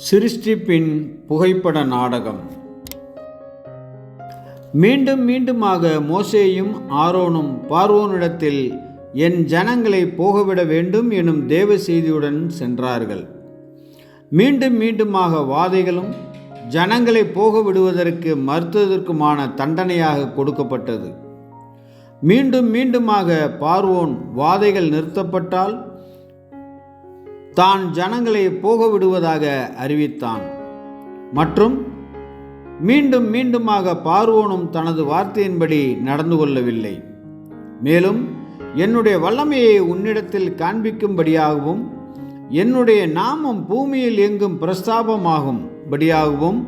சிருஷ்டிப்பின் புகைப்பட நாடகம். மீண்டும் மீண்டுமாக மோசேயும் ஆரோனும் பார்வோனிடத்தில் என் ஜனங்களை போகவிட வேண்டும் எனும் தேவ செய்தியுடன் சென்றார்கள். மீண்டும் மீண்டுமாக வாதைகளும் ஜனங்களை போக விடுவதற்கு மறுத்ததற்குமான தண்டனையாக கொடுக்கப்பட்டது. மீண்டும் மீண்டுமாக பார்வோன் வாதைகள் நிறுத்தப்பட்டால் தான் ஜனங்களை போக விடுவதாக அறிவித்தான். மற்றும் மீண்டும் மீண்டுமாக பார்வோனும் தனது வார்த்தையின்படி நடந்து கொள்ளவில்லை. மேலும் என்னுடைய வல்லமையை உன்னிடத்தில் காண்பிக்கும்படியாகவும் என்னுடைய நாமம் பூமியில் எங்கும் பிரஸ்தாபமாகும் படியாகவும்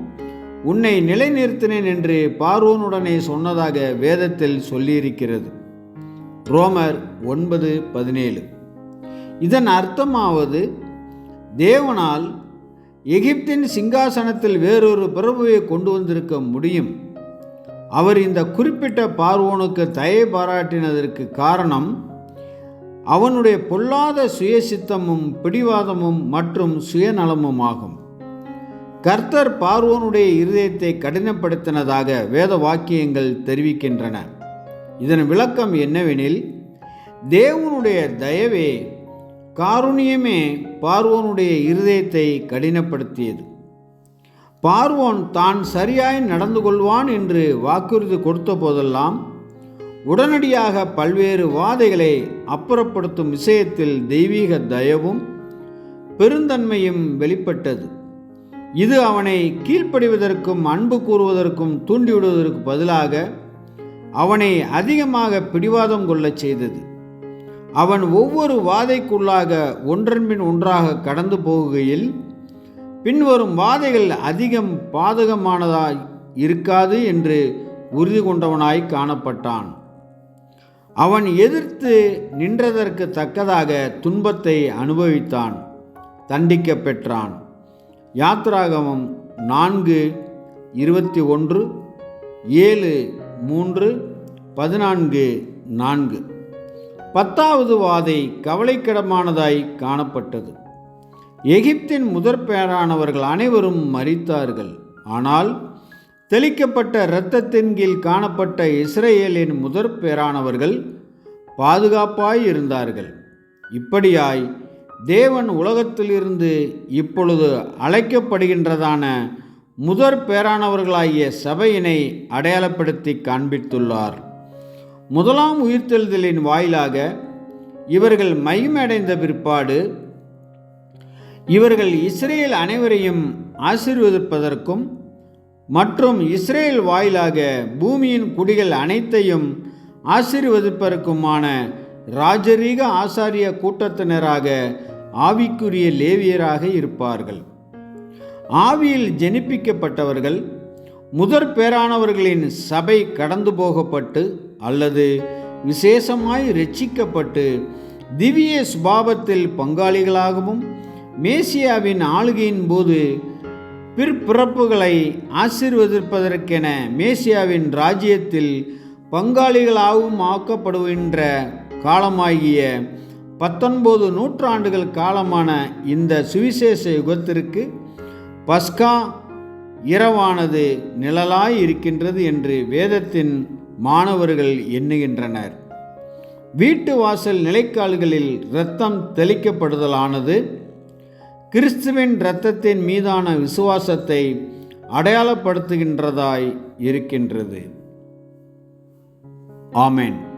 உன்னை நிலைநிறுத்தினேன் என்று பார்வோனுடனே சொன்னதாக வேதத்தில் சொல்லியிருக்கிறது. ரோமர் ஒன்பது பதினேழு. இதன் அர்த்தமாவது தேவனால் எகிப்தின் சிங்காசனத்தில் வேறொரு பிரபுவை கொண்டு வந்திருக்க முடியும். அவர் இந்த குறிப்பிட்ட பார்வோனுக்கு தயை பாராட்டினதற்கு காரணம் அவனுடைய பொல்லாத சுயசித்தமும் பிடிவாதமும் மற்றும் சுயநலமும் ஆகும் கர்த்தர் பார்வோனுடைய இருதயத்தை கடினப்படுத்தினதாக வேத வாக்கியங்கள் தெரிவிக்கின்றன. இதன் விளக்கம் என்னவெனில் தேவனுடைய தயவே காருணியமே பார்வோனுடைய இருதயத்தை கடினப்படுத்தியது. பார்வோன் தான் சரியாய் நடந்து கொள்வான் என்று வாக்குறுதி கொடுத்த போதெல்லாம் உடனடியாக பல்வேறு வாதைகளை அப்புறப்படுத்தும் விஷயத்தில் தெய்வீக தயவும் பெருந்தன்மையும் வெளிப்பட்டது. இது அவனை கீழ்ப்படிவதற்கும் அன்பு கூறுவதற்கும் தூண்டிவிடுவதற்கு பதிலாக அவனை அதிகமாக பிடிவாதம் கொள்ளச் செய்தது. அவன் ஒவ்வொரு வாதைக்குள்ளாக ஒன்றன்பின் ஒன்றாக கடந்து போகையில் பின்வரும் வாதைகள் அதிகம் பாதகமானதாய் இருக்காது என்று உறுதி கொண்டவனாய் காணப்பட்டான். அவன் எதிர்த்து நின்றதற்கு தக்கதாக துன்பத்தை அனுபவித்தான் தண்டிக்க பெற்றான். யாத்ராகமம் நான்கு இருபத்தி ஒன்று ஏழு மூன்று பதினான்கு நான்கு. பத்தாவது வாதை கவலைக்கிடமானதாய் காணப்பட்டது. எகிப்தின் முதற் பேரானவர்கள் அனைவரும் மறித்தார்கள் ஆனால் தெளிக்கப்பட்ட இரத்தத்தின் கீழ் காணப்பட்ட இஸ்ரேலின் முதற் பேரானவர்கள் பாதுகாப்பாய் இருந்தார்கள் இப்படியாய் தேவன் உலகத்திலிருந்து இப்பொழுது அழைக்கப்படுகின்றதான முதற் பேரானவர்களாகிய சபையினை அடையாளப்படுத்தி காண்பித்துள்ளார். முதலாம் உயிர்த்தெழுதலின் வாயிலாக இவர்கள் மகிமடைந்த பிற்பாடு இவர்கள் இஸ்ரேல் அனைவரையும் ஆசீர்வதிப்பதற்கும் மற்றும் இஸ்ரேல் வாயிலாக பூமியின் குடிகள் அனைத்தையும் ஆசீர்வதிப்பதற்குமான ராஜரீக ஆசாரிய கூட்டத்தினராக ஆவிக்குரிய லேவியராக இருப்பார்கள். ஆவியில் ஜெனிப்பிக்கப்பட்டவர்கள் முதற் பேரானவர்களின் சபை கடந்து போகப்பட்டு அல்லது விசேஷமாய் ரட்சிக்கப்பட்டு திவ்ய சுபாவத்தில் பங்காளிகளாகவும் மேசியாவின் ஆளுகையின் போது பிற்பிறப்புகளை ஆசீர்வதிப்பதற்கென மேசியாவின் ராஜ்யத்தில் பங்காளிகளாகவும் ஆக்கப்படுகின்ற காலமாகிய பத்தொன்பது நூற்றாண்டுகள் காலமான இந்த சுவிசேஷ யுகத்திற்கு பஸ்கா இரவானது நிழலாய் இருக்கின்றது என்று வேதத்தின் மாணவர்கள் எண்ணுகின்றனர். வீட்டு வாசல் நிலைக்கால்களில் இரத்தம் தெளிக்கப்படுதலானது கிறிஸ்துவின் இரத்தத்தின் மீதான விசுவாசத்தை அடையாளப்படுத்துகின்றதாய் இருக்கின்றது. ஆமேன்.